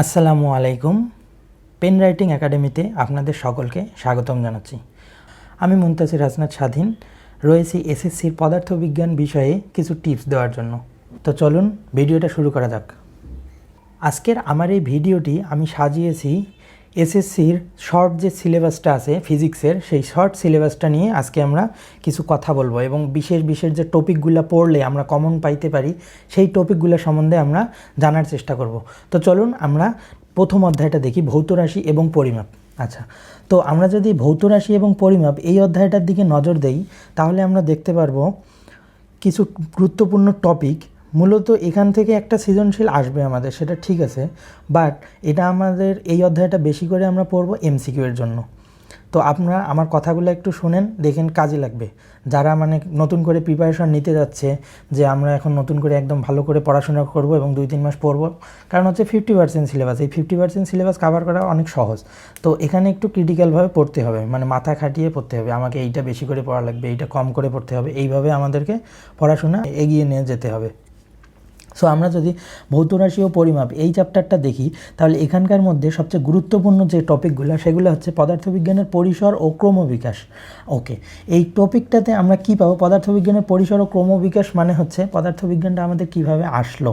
আসসালামু আলাইকুম। Pen writing একাডেমিতে আপনাদের সকলকে স্বাগতম জানাচ্ছি। আমি মুমতাজির রাজনাথ স্বাধীন। রয়েছি এসএসসির পদার্থবিজ্ঞান বিষয়ে কিছু টিপস দেওয়ার জন্য। তো চলুন, ভিডিওটা শুরু করা যাক। আজকের আমার এই ভিডিওটি আমি সাজিয়েছি এসএসসির শর্ট যে সিলেবাসটা আছে ফিজিক্সের সেই শর্ট সিলেবাসটা নিয়ে আজকে আমরা কিছু কথা বলব এবং বিশেষ বিশেষ যে টপিকগুলো পড়লে আমরা কমন পাইতে পারি, সেই টপিকগুলো সম্বন্ধে আমরা জানার চেষ্টা করব। তো চলুন আমরা প্রথম অধ্যায়টা দেখি, ভৌত রাশি এবং পরিমাপ। আচ্ছা তো আমরা যদি ভৌত রাশি এবং পরিমাপ এই অধ্যায়টার দিকে নজর দেই, তাহলে আমরা দেখতে পারব কিছু গুরুত্বপূর্ণ টপিক মূলত এখান থেকে একটা সৃজনশীল আসবে আমাদের, সেটা ঠিক আছে। বাট এটা আমাদের এই অধ্যায়টা বেশি করে আমরা পড়ব এমসিকিউ এর জন্য। তো আপনারা আমার কথাগুলো একটু শুনেন, দেখেন কাজে লাগবে। যারা মানে নতুন করে প্রিপারেশন নিতে যাচ্ছে, যে আমরা এখন নতুন করে একদম ভালো করে পড়াশোনা করব এবং দুই তিন মাস পড়ব, কারণ হচ্ছে ফিফটি পার্সেন্ট সিলেবাস এই ফিফটি পার্সেন্ট সিলেবাস কাভার করা অনেক সহজ। তো এখানে একটু ক্রিটিক্যালভাবে পড়তে হবে মানে মাথা খাটিয়ে পড়তে হবে, আমাকে এইটা বেশি করে পড়া লাগবে, এইটা কম করে পড়তে হবে, এইভাবে আমাদেরকে পড়াশোনা এগিয়ে নিয়ে যেতে হবে। সো আমরা যদি ভৌত রাশি ও পরিমাপ এই চ্যাপ্টারটা দেখি, তাহলে এখানকার মধ্যে সবচেয়ে গুরুত্বপূর্ণ যে টপিকগুলো সেগুলো হচ্ছে পদার্থবিজ্ঞানের পরিসর ও ক্রমবিকাশ। ওকে এই টপিকটাতে আমরা কী পাবো? পদার্থবিজ্ঞানের পরিসর ও ক্রমবিকাশ মানে হচ্ছে পদার্থবিজ্ঞানটা আমাদের কীভাবে আসলো?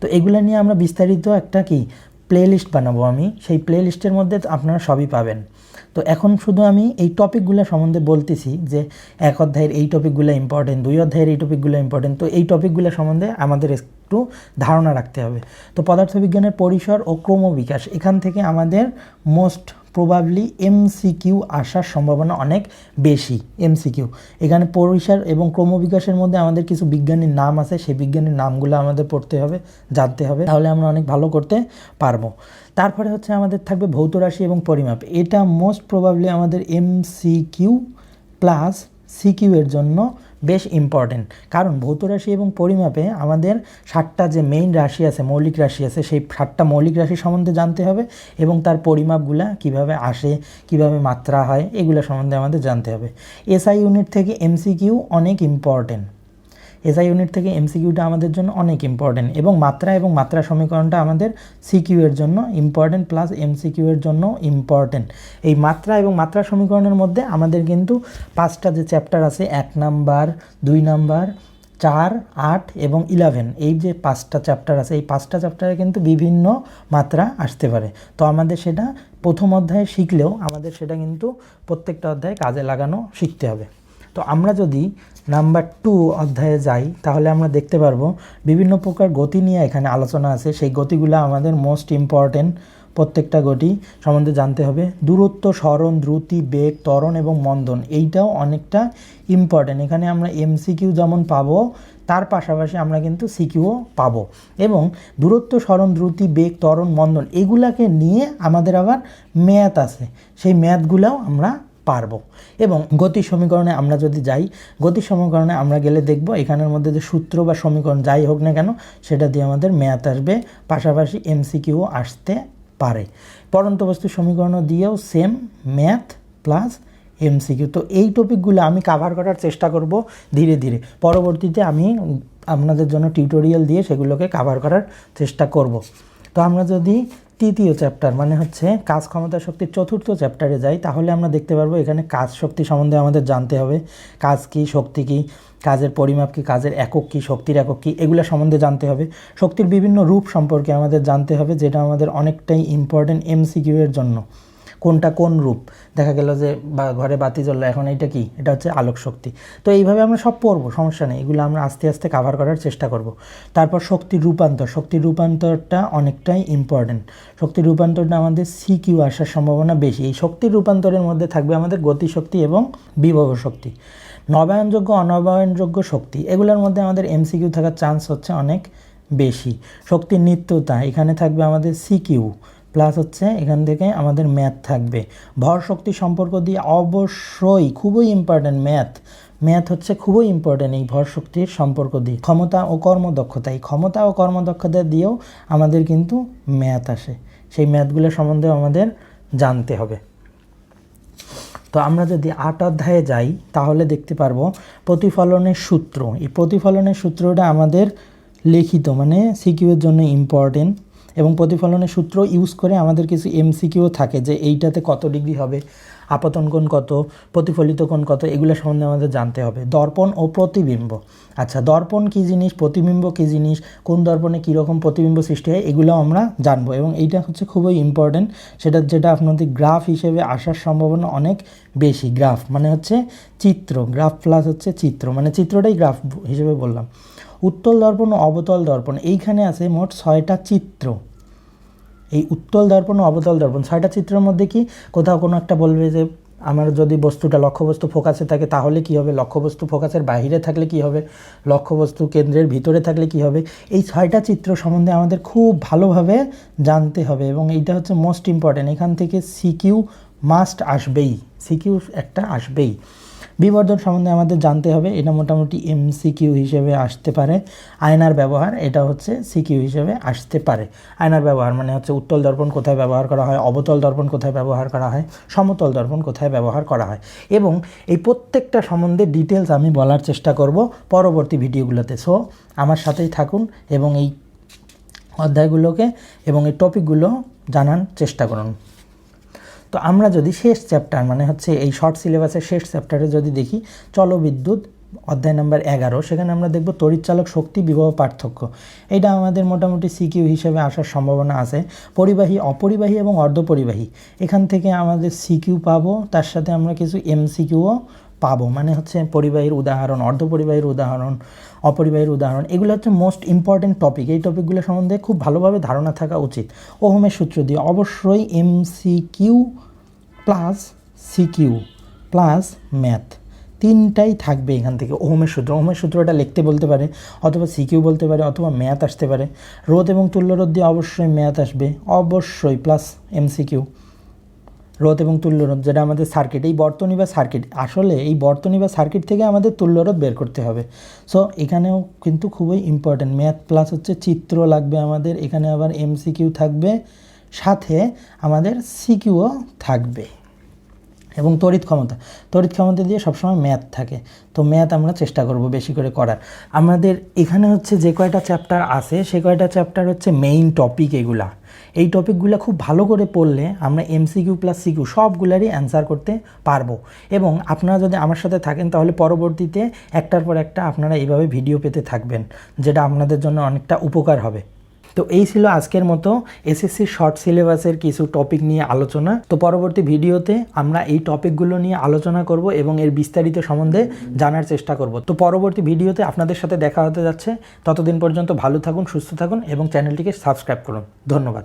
তো এগুলো নিয়ে আমরা বিস্তারিত একটা কি প্লে লিস্ট বানাবো আমি। সেই প্লে লিস্টের মধ্যে আপনারা সবই পাবেন। তো এখন শুধু আমি এই টপিকগুলো সম্বন্ধে বলতেছি যে এক অধ্যায়ের এই টপিকগুলো ইম্পর্টেন্ট দুই অধ্যায়ের এই টপিকগুলো ইম্পর্টেন্ট তো এই টপিকগুলো সম্বন্ধে আমাদের একটু ধারণা রাখতে হবে। তো পদার্থবিজ্ঞানের পরিসর ও ক্রমবিকাশ এখান থেকে আমাদের মোস্ট প্রবাবলি এমসিকিউ আসার সম্ভাবনা অনেক বেশি এমসিকিউ এখানে পরিসর এবং ক্রমবিকাশের মধ্যে আমাদের কিছু বিজ্ঞানীর নাম আছে, সেই বিজ্ঞানীর নামগুলো আমাদের পড়তে হবে, জানতে হবে, তাহলে আমরা অনেক ভালো করতে পারব। তারপরে হচ্ছে আমাদের থাকবে ভৌত রাশি এবং পরিমাপ। এটা মোস্ট প্রবাবলি আমাদের এমসিকিউ প্লাস সিকিউ এর জন্য বেশ ইম্পর্টেন্ট কারণ ভৌত রাশি এবং পরিমাপে আমাদের সাতটা যে মেইন রাশি আছে, মৌলিক রাশি আছে, সেই সাতটা মৌলিক রাশি সম্বন্ধে জানতে হবে এবং তার পরিমাপগুলো কীভাবে আসে, কীভাবে মাত্রা হয়, এগুলো সম্বন্ধে আমাদের জানতে হবে। এসআই ইউনিট থেকে এমসিকিউ অনেক ইম্পর্টেন্ট এসআই ইউনিট থেকে এমসিকিউটা আমাদের জন্য অনেক ইম্পর্টেন্ট এবং মাত্রা এবং মাত্রা সমীকরণটা আমাদের সিকিউ এর জন্য ইম্পর্টেন্ট প্লাস এমসিকিউ এর জন্য ইম্পর্টেন্ট এই মাত্রা এবং মাত্রা সমীকরণের মধ্যে আমাদের কিন্তু পাঁচটা যে চ্যাপ্টার আছে, এক নাম্বার, দুই নাম্বার, চার, আট এবং ইলেভেন এই যে পাঁচটা চ্যাপ্টার আছে, এই পাঁচটা চ্যাপ্টারে কিন্তু বিভিন্ন মাত্রা আসতে পারে। তো আমাদের সেটা প্রথম অধ্যায়ে শিখলেও আমাদের সেটা কিন্তু প্রত্যেকটা অধ্যায়ে কাজে লাগানো শিখতে হবে। তো আমরা যদি নাম্বার টু অধ্যায়ে যাই, তাহলে আমরা দেখতে পারব বিভিন্ন প্রকার গতি নিয়ে এখানে আলোচনা আছে। সেই গতিগুলো আমাদের মোস্ট ইম্পর্টেন্ট প্রত্যেকটা গতি সম্বন্ধে জানতে হবে। দূরত্ব, স্মরণ, দ্রুতি, বেগ, ত্বরণ এবং মন্দন এইটাও অনেকটা ইম্পর্টেন্ট এখানে আমরা এমসিকিউ যেমন পাবো, তার পাশাপাশি আমরা কিন্তু সিকিউও পাবো। এবং দূরত্ব, স্মরণ, দ্রুতি, বেগ, ত্বরণ, মন্দন এগুলাকে নিয়ে আমাদের আবার ম্যাথ আছে। সেই ম্যাথগুলাও আমরা পারব। এবং গতি সমীকরণে আমরা যদি যাই, গতি সমীকরণে আমরা গেলে দেখব এখানের মধ্যে যে সূত্র বা সমীকরণ যাই হোক না কেন, সেটা দিয়ে আমাদের ম্যাথ আসবে, পাশাপাশি এমসিকিউ আসতে পারে। পরন্ত বস্তু সমীকরণ দিয়েও সেম ম্যাথ প্লাস এমসিকিউ তো এই টপিকগুলো আমি কাভার করার চেষ্টা করব ধীরে ধীরে। পরবর্তীতে আমি আপনাদের জন্য টিউটোরিয়াল দিয়ে সেগুলোকে কাভার করার চেষ্টা করব। তো আমরা যদি তৃতীয় চ্যাপ্টার মানে হচ্ছে কাজ ক্ষমতা শক্তির চতুর্থ চ্যাপ্টারে যাই, তাহলে আমরা দেখতে পারব এখানে কাজ শক্তি সম্বন্ধে আমাদের জানতে হবে। কাজ কি, শক্তি কি, কাজের পরিমাপ কি, কাজের একক কী, শক্তির একক কী, এগুলো সম্বন্ধে জানতে হবে। শক্তির বিভিন্ন রূপ সম্পর্কে আমাদের জানতে হবে, যেটা আমাদের অনেকটাই ইম্পর্টেন্ট এমসিকিউ এর জন্য। কোনটা কোন রূপ? দেখা গেল যে বা ঘরে বাতি জ্বললো, এখন এটা কি? এটা হচ্ছে আলোক শক্তি। তো এইভাবে আমরা সব পড়ব, সমস্যা নেই। এগুলো আমরা আস্তে আস্তে কাভার করার চেষ্টা করব। তারপর শক্তির রূপান্তর। শক্তির রূপান্তরটা অনেকটাই ইম্পর্টেন্ট শক্তির রূপান্তরটা আমাদের সিকিউ আসার সম্ভাবনা বেশি। এই শক্তির রূপান্তরের মধ্যে থাকবে আমাদের গতিশক্তি এবং বিভব শক্তি। নবায়নযোগ্য, অনবায়নযোগ্য শক্তি, এগুলোর মধ্যে আমাদের এমসিকিউ থাকার চান্স হচ্ছে অনেক বেশি। শক্তির নিত্যতা, এখানে থাকবে আমাদের সিকিউ প্লাস হচ্ছে এখান থেকে আমাদের ম্যাথ থাকবে। ভর শক্তি সম্পর্ক দিয়ে অবশ্যই খুবই ইম্পর্ট্যান্ট ম্যাথ ম্যাথ হচ্ছে খুবই ইম্পর্ট্যান্ট এই ভর শক্তির সম্পর্ক দিয়ে। ক্ষমতা ও কর্মদক্ষতা, এই ক্ষমতা ও কর্মদক্ষতা দিয়েও আমাদের কিন্তু ম্যাথ আসে। সেই ম্যাথগুলো সম্বন্ধে আমাদের জানতে হবে। তো আমরা যদি আট অধ্যায়ে যাই, তাহলে দেখতে পারব প্রতিফলনের সূত্র। এই প্রতিফলনের সূত্রটা আমাদের লিখিত মানে সিকিউর জন্য ইম্পর্টেন্ট এবং প্রতিফলনের সূত্র ইউজ করে আমাদের কিছু এমসিকিউ থাকে যে এইটাতে কত ডিগ্রি হবে, আপতন কোণ কত, প্রতিফলিত কোণ কত, এগুলো সম্বন্ধে আমাদের জানতে হবে। দর্পণ ও প্রতিবিম্ব। আচ্ছা দর্পণ কী জিনিস, প্রতিবিম্ব কী জিনিস, কোন দর্পণে কীরকম প্রতিবিম্ব সৃষ্টি হয়, এগুলো আমরা জানব এবং এইটা হচ্ছে খুবই ইম্পর্টেন্ট সেটা যেটা আপনাদের গ্রাফ হিসেবে আসার সম্ভাবনা অনেক বেশি। গ্রাফ মানে হচ্ছে চিত্র গ্রাফ প্লাস হচ্ছে চিত্র মানে চিত্রটাই গ্রাফ হিসেবে বললাম। উত্তল দর্পণ ও অবতল দর্পণ, এইখানে আছে মোট ছয়টা চিত্র। এই উত্তল দর্পণ ও অবতল দর্পণ, ছয়টা চিত্রের মধ্যে কি কোথাও কোনো একটা বলবে যে, আমার যদি বস্তুটা লক্ষ্যবস্তু ফোকাসে থাকে, তাহলে কি হবে? লক্ষ্যবস্তু ফোকাসের বাইরে থাকলে কি হবে? লক্ষ্যবস্তু কেন্দ্রের ভিতরে থাকলে কি হবে? এই ছয়টা চিত্র সম্বন্ধে আমাদের খুব ভালোভাবে জানতে হবে এবং এইটা হচ্ছে মোস্ট ইম্পর্ট্যান্ট এখান থেকে সিকিউ মাস্ট আসবেই। সিকিউ একটা আসবেই। বিবর্ধন সম্বন্ধে আমাদের জানতে হবে। এটা মোটামুটি এমসিকিউ হিসেবে আসতে পারে। আয়নার ব্যবহার, এটা হচ্ছে সিকিউ হিসেবে আসতে পারে। আয়নার ব্যবহার মানে হচ্ছে উত্তল দর্পণ কোথায় ব্যবহার করা হয়, অবতল দর্পণ কোথায় ব্যবহার করা হয়, সমতল দর্পণ কোথায় ব্যবহার করা হয়। এবং এই প্রত্যেকটা সম্বন্ধে ডিটেলস আমি বলার চেষ্টা করব পরবর্তী ভিডিওগুলোতে। সো আমার সাথেই থাকুন এবং এই অধ্যায়গুলোকে এবং এই টপিকগুলো জানার চেষ্টা করুন। তো আমরা যদি শেষ চ্যাপ্টার মানে হচ্ছে এই শর্ট সিলেবাসের শেষ চ্যাপ্টারে যদি দেখি, চলবিদ্যুৎ অধ্যায় নাম্বার এগারো, সেখানে আমরা দেখব তড়িৎচালক শক্তি বিবাহ পার্থক্য। এটা আমাদের মোটামুটি সিকিউ হিসেবে আসার সম্ভাবনা আছে। পরিবাহী, অপরিবাহী এবং অর্ধপরিবাহী। এখান থেকে আমাদের সিকিউ পাবো, তার সাথে আমরা কিছু এমসিকিউও পাবো। মানে হচ্ছে পরিবাহীর উদাহরণ অর্ধপরিবাহীর উদাহরণ, অপরিবাহীর উদাহরণ, এগুলো হচ্ছে মোস্ট ইম্পর্টেন্ট টপিক এই টপিকগুলো সম্বন্ধে খুব ভালোভাবে ধারণা থাকা উচিত। ওহমের সূত্র দিয়ে অবশ্যই MCQ plus CQ plus math তিনটাই থাকবে এখান থেকে ওহমের সূত্র। ওহমের সূত্রটা লিখতে বলতে পারে, অথবা সিকিউ বলতে পারে, অথবা ম্যাথ আসতে পারে। রোদ এবং তুল্যরোধ দিয়ে অবশ্যই ম্যাথ আসবে। অবশ্যই প্লাস এমসিকিউ রোধ এবং তুল্য রোধ, যেটা আমাদের সার্কিট এই বর্তনী বা সার্কিট আসলে এই বর্তনী বা সার্কিট থেকে আমাদের তুল্য রোধ বের করতে হবে। সো এখানেও কিন্তু খুবই ইম্পর্ট্যান্ট ম্যাথ প্লাস হচ্ছে চিত্র লাগবে আমাদের, এখানে আবার এমসিকিউ থাকবে, সাথে আমাদের সিকিউও থাকবে। এবং তড়িৎ ক্ষমতা। তড়িৎ ক্ষমতা দিয়ে সবসময় ম্যাথ থাকে। তো ম্যাথ আমরা চেষ্টা করব বেশি করে করার। আমাদের এখানে হচ্ছে যে কয়টা চ্যাপ্টার আছে, সে কয়টা চ্যাপ্টার হচ্ছে মেইন টপিক এগুলা। এই টপিকগুলো খুব ভালো করে পড়লে আমরা এমসিকিউ প্লাস সিকিউ সবগুলারই অ্যান্সার করতে পারব। এবং আপনারা যদি আমার সাথে থাকেন, তাহলে পরবর্তীতে একটার পর একটা আপনারা এইভাবে ভিডিও পেতে থাকবেন, যেটা আপনাদের জন্য অনেকটা উপকার হবে। তো এই ছিল আজকের মতো এসএসসি শর্ট সিলেবাসের কিছু টপিক নিয়ে আলোচনা। তো পরবর্তী ভিডিওতে আমরা এই টপিকগুলো নিয়ে আলোচনা করব এবং এর বিস্তারিত সম্বন্ধে জানার চেষ্টা করব। তো পরবর্তী ভিডিওতে আপনাদের সাথে দেখা হতে যাচ্ছে। ততদিন পর্যন্ত ভালো থাকুন, সুস্থ থাকুন এবং চ্যানেলটিকে সাবস্ক্রাইব করুন। ধন্যবাদ।